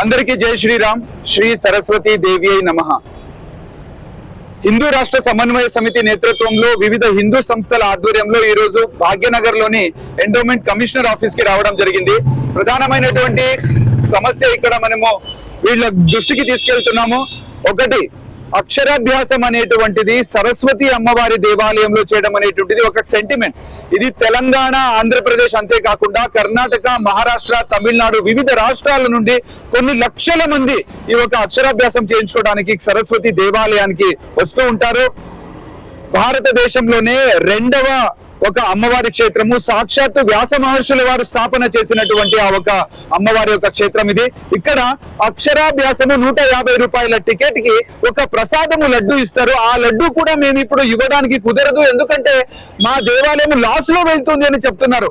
అందరికీ జై శ్రీరామ్. శ్రీ సరస్వతి దేవి అయి నమ. హిందూ రాష్ట్ర సమన్వయ సమితి నేతృత్వంలో వివిధ హిందూ సంస్థల ఆధ్వర్యంలో ఈ రోజు భాగ్యనగర్లోని ఎండోమెంట్ కమిషనర్ ఆఫీస్కి రావడం జరిగింది. ప్రధానమైనటువంటి సమస్య ఇక్కడ మనము వీళ్ళ దృష్టికి తీసుకెళ్తున్నాము. ఒకటి అక్షరాభ్యాసం అనేటువంటిది సరస్వతి అమ్మవారి దేవాలయంలో చేయడం అనేటువంటిది ఒక సెంటిమెంట్ ఇది తెలంగాణ ఆంధ్రప్రదేశ్ అంతేకాకుండా కర్ణాటక మహారాష్ట్ర తమిళనాడు వివిధ రాష్ట్రాల నుండి కొన్ని లక్షల మంది ఈ ఒక అక్షరాభ్యాసం చేయించుకోవడానికి సరస్వతి దేవాలయానికి వస్తూ ఉంటారు. భారతదేశంలోనే రెండవ ఒక అమ్మవారి క్షేత్రము. సాక్షాత్తు వ్యాస మహర్షుల వారు స్థాపన చేసినటువంటి ఆ ఒక అమ్మవారి యొక్క క్షేత్రం ఇది. ఇక్కడ అక్షరాభ్యాసము నూట యాభై రూపాయల టికెట్కి ఒక ప్రసాదము లడ్డు ఇస్తారు. ఆ లడ్డు కూడా మేము ఇప్పుడు ఇవ్వడానికి కుదరదు. ఎందుకంటే మా దేవాలయం లాస్లో వెళ్తుంది అని చెప్తున్నారు.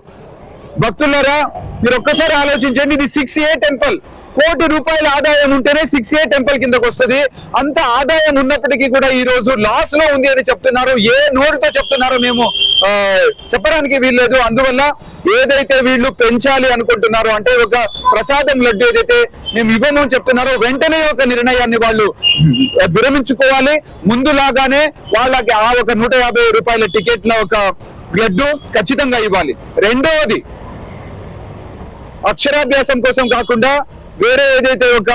భక్తులారా మీరు ఒక్కసారి ఆలోచించండి. ఇది సిక్స్ ఏ టెంపుల్ కోటి రూపాయల ఆదాయం ఉంటేనే సిక్స్ ఏ టెంపుల్ కిందకు వస్తుంది. అంత ఆదాయం ఉన్నప్పటికీ కూడా ఈ రోజు లాస్లో ఉంది అని చెప్తున్నారు. ఏ నోటితో చెప్తున్నారో మేము చెప్పడానికి వీల్లేదు. అందువల్ల ఏదైతే వీళ్ళు పెంచాలి అనుకుంటున్నారో అంటే ఒక ప్రసాదం లడ్డు ఏదైతే మేము ఇవ్వము అని చెప్తున్నారో వెంటనే ఒక నిర్ణయాన్ని వాళ్ళు విరమించుకోవాలి. ముందులాగానే వాళ్ళకి ఆ ఒక నూట యాభై రూపాయల టికెట్ల ఒక లడ్డు ఖచ్చితంగా ఇవ్వాలి. రెండవది అక్షరాభ్యాసం కోసం కాకుండా వేరే ఏదైతే ఒక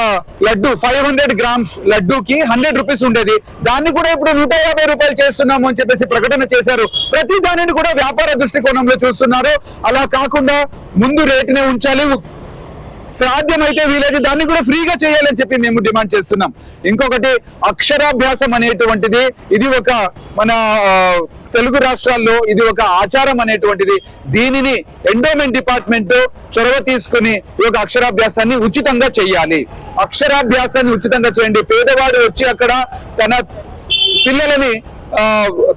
లడ్డు ఫైవ్ హండ్రెడ్ గ్రామ్స్ లడ్డూకి హండ్రెడ్ రూపీస్ ఉండేది. దాన్ని కూడా ఇప్పుడు నూట యాభై రూపాయలు చేస్తున్నాము అని చెప్పేసి ప్రకటన చేశారు. ప్రతి దానిని కూడా వ్యాపార దృష్టికోణంలో చూస్తున్నారు. అలా కాకుండా ముందు రేటునే ఉంచాలి. సాధ్యమైతే వీలైతే దాన్ని కూడా ఫ్రీగా చేయాలని చెప్పి మేము డిమాండ్ చేస్తున్నాం. ఇంకొకటి అక్షరాభ్యాసం అనేటువంటిది. ఇది ఒక మన తెలుగు రాష్ట్రాల్లో ఇది ఒక ఆచారం అనేటువంటిది. దీనిని ఎండోమెంట్ డిపార్ట్మెంట్ చొరవ తీసుకుని ఈ యొక్క అక్షరాభ్యాసాన్ని ఉచితంగా చేయాలి. అక్షరాభ్యాసాన్ని ఉచితంగా చేయండి. పేదవాడు వచ్చి అక్కడ తన పిల్లలని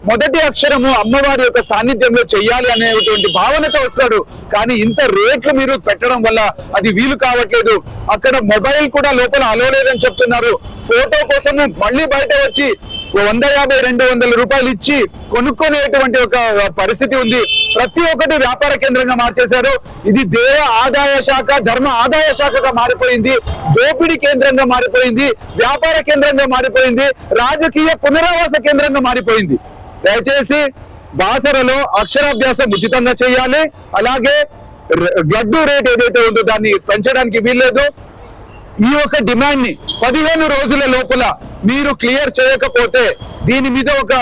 మొదటి అక్షరము అమ్మవారి యొక్క సాన్నిధ్యంలో చెయ్యాలి అనేటువంటి భావనతో వస్తాడు. కానీ ఇంత రేట్లు మీరు పెట్టడం వల్ల అది వీలు కావట్లేదు. అక్కడ మొబైల్ కూడా లోపల అలవలేదని చెప్తున్నారు. ఫోటో కోసము మళ్ళీ బయట వచ్చి వంద యాభై రెండు వందల రూపాయలు ఇచ్చి కొనుక్కునేటువంటి ఒక పరిస్థితి ఉంది. ప్రతి ఒక్కటి వ్యాపార కేంద్రంగా మార్చేశారు. ఇది దేహ ఆదాయ శాఖ ధర్మ ఆదాయ శాఖగా మారిపోయింది. దోపిడీ కేంద్రంగా మారిపోయింది. వ్యాపార కేంద్రంగా మారిపోయింది. రాజకీయ పునరావాస కేంద్రంగా మారిపోయింది. దయచేసి బాసరలో అక్షరాభ్యాసం ఉచితంగా చేయాలి. అలాగే గడ్డు రేట్ ఏదైతే ఉందో దాన్ని పెంచడానికి వీల్లేదు. ఈ యొక్క డిమాండ్ని పదిహేను రోజుల లోపల మీరు క్లియర్ చేయకపోతే దీని మీద ఒక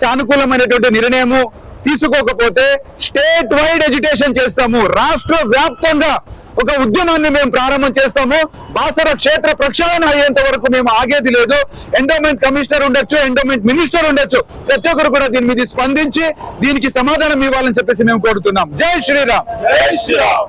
సానుకూలమైనటువంటి నిర్ణయము తీసుకోకపోతే స్టేట్ వైడ్ ఎడ్యుకేషన్ చేస్తాము. రాష్ట్ర వ్యాప్తంగా ఒక ఉద్యమాన్ని మేము ప్రారంభం చేస్తాము. బాసర క్షేత్ర ప్రక్షాళన అయ్యేంత వరకు మేము ఆగేది లేదు. ఎండోమెంట్ కమిషనర్ ఉండొచ్చు ఎండోమెంట్ మినిస్టర్ ఉండొచ్చు. ప్రతి ఒక్కరు కూడా దీని మీద స్పందించి దీనికి సమాధానం ఇవ్వాలని చెప్పేసి మేము కోరుతున్నాం. జై శ్రీరామ్. జై శ్రీరామ్.